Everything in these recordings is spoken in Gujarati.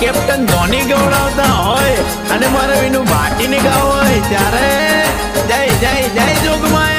કેપ્ટન ધોની ગવડાવતા હોય અને મારે એનું બાટીને ગાવ હોય ત્યારે જય જય જય જોગમાયા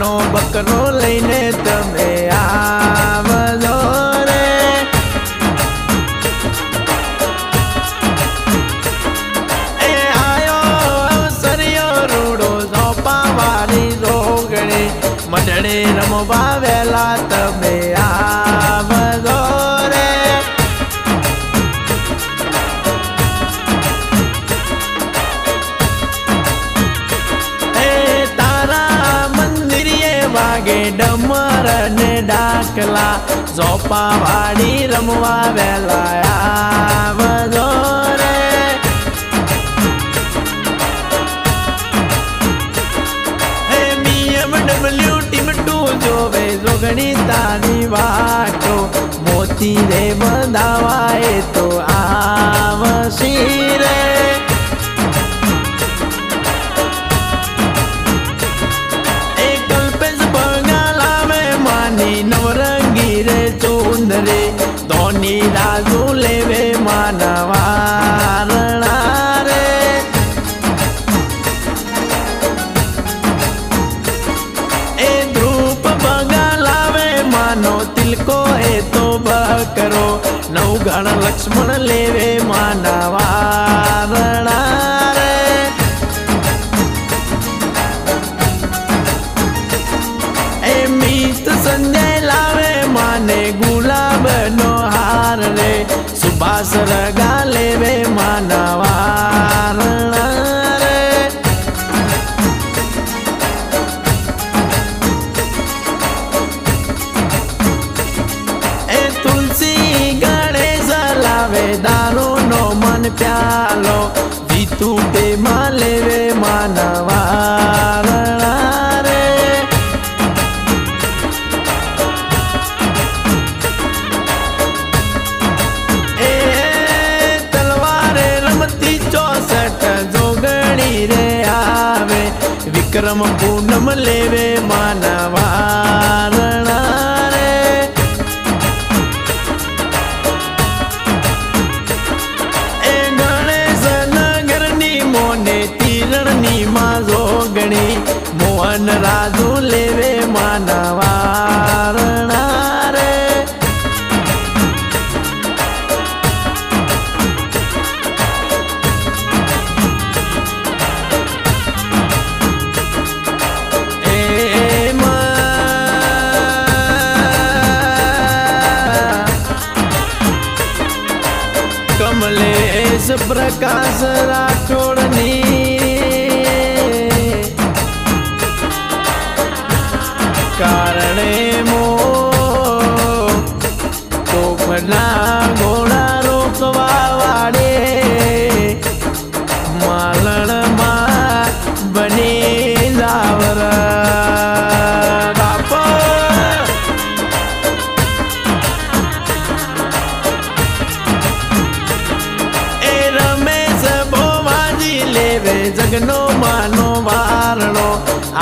બકરો લઈને ડાકલા ઝોપા વાળી રમવા વેલા જોવે જોગણી તારી વાટો મોતી રે બંધાવાય તો આવશી રે. રાજુ લેવે માનવારણા રે એ ધ્રુપ બંગાળ લાવે માનો તિલકો, એ તો બકરો. નવગણ લક્ષ્મણ લેવે માનવારણા સુભાષ ગાલે બે માનવાર. એ તુલસી ગણેશ લાવે દારૂ નો મન પ્યાલો. જીતું તે માં વિક્રમ પૂનમ લેવે માનવારણા રે એ ગણેશ નગરની મોને તીરણની માં જોગણી મોહન રાજુ લેવે માનવારણા પ્રકાશ રાઠોડની કારણે મો તો ઘોડા રોકવા જગનો માનો વારણો,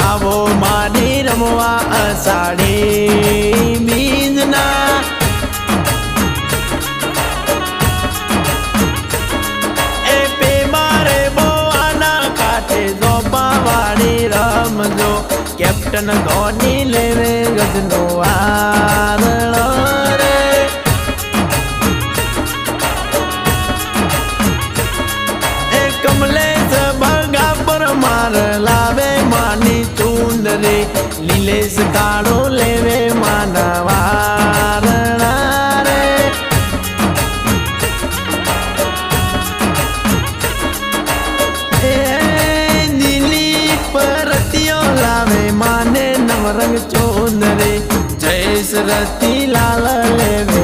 આવો મારી રમવા અષાઢી બીજના એ પે મારે બોવાના કાંઠે ઝોપા વાળી રમજો, કેપ્ટન ધોની લેવે ગજનો વારણો. નિલેશ કાળો લેવે માનવારણા રે. એ નીલી પરતીઓ લાવે, માને નવરંગ ચોંદરે જય સરતી લાલ લેવે.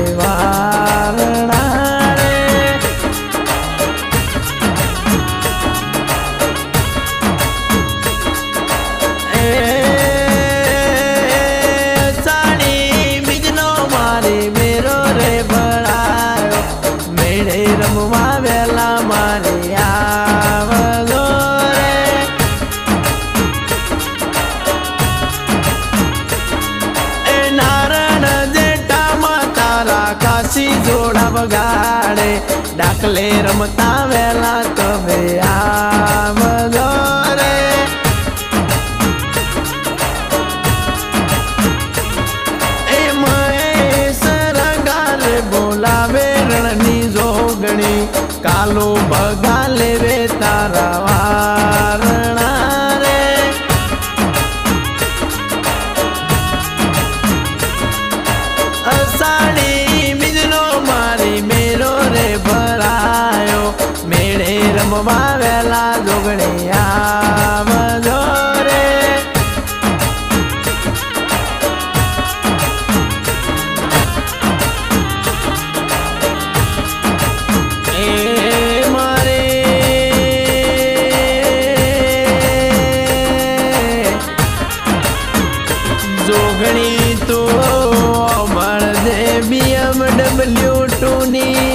રમવા વેલા મારે આવજો એ નારણ જેટા માતારા કાશી જોડા વગાડે. ડાકલે રમતા વેલા તમે આ રમવા વેલા જોગણી આવજો રે જોગણી તો દે બીએમડબલ્યુ ટુ ની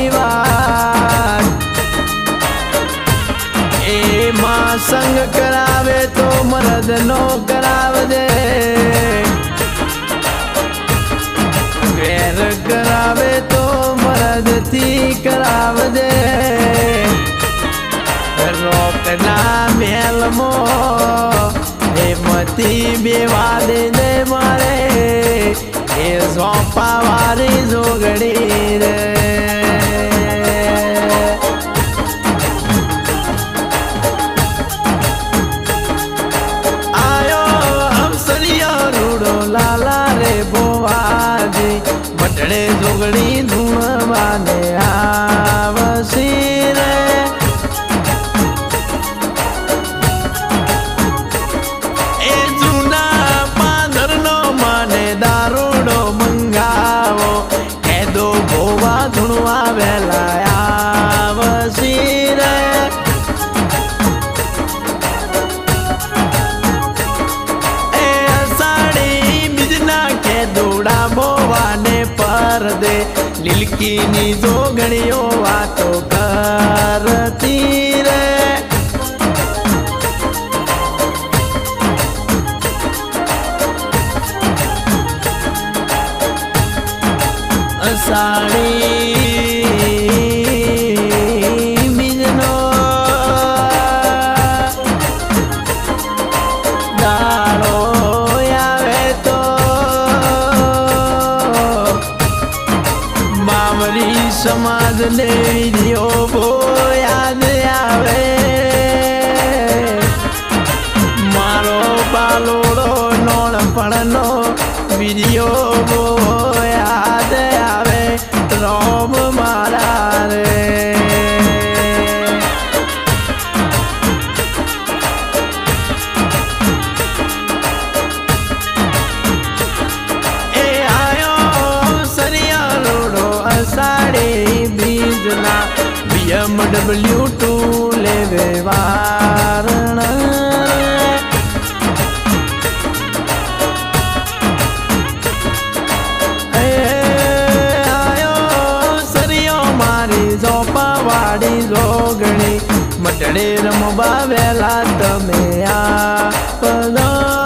સંગ કરાવે તો મરદ નો કરાવજે. વેર કરાવે તો મરદથી કરાવજે. રોકના મેલમો એમથી બેવા દે દે મારે. એ સોંપા વારી જોગડી રે. બોવાને પર દે લીલકીની જોગણીઓ વાતો કરતી રે. me. ઝોપા લોગણી મટડે રમવા વેલા તમે આ પદા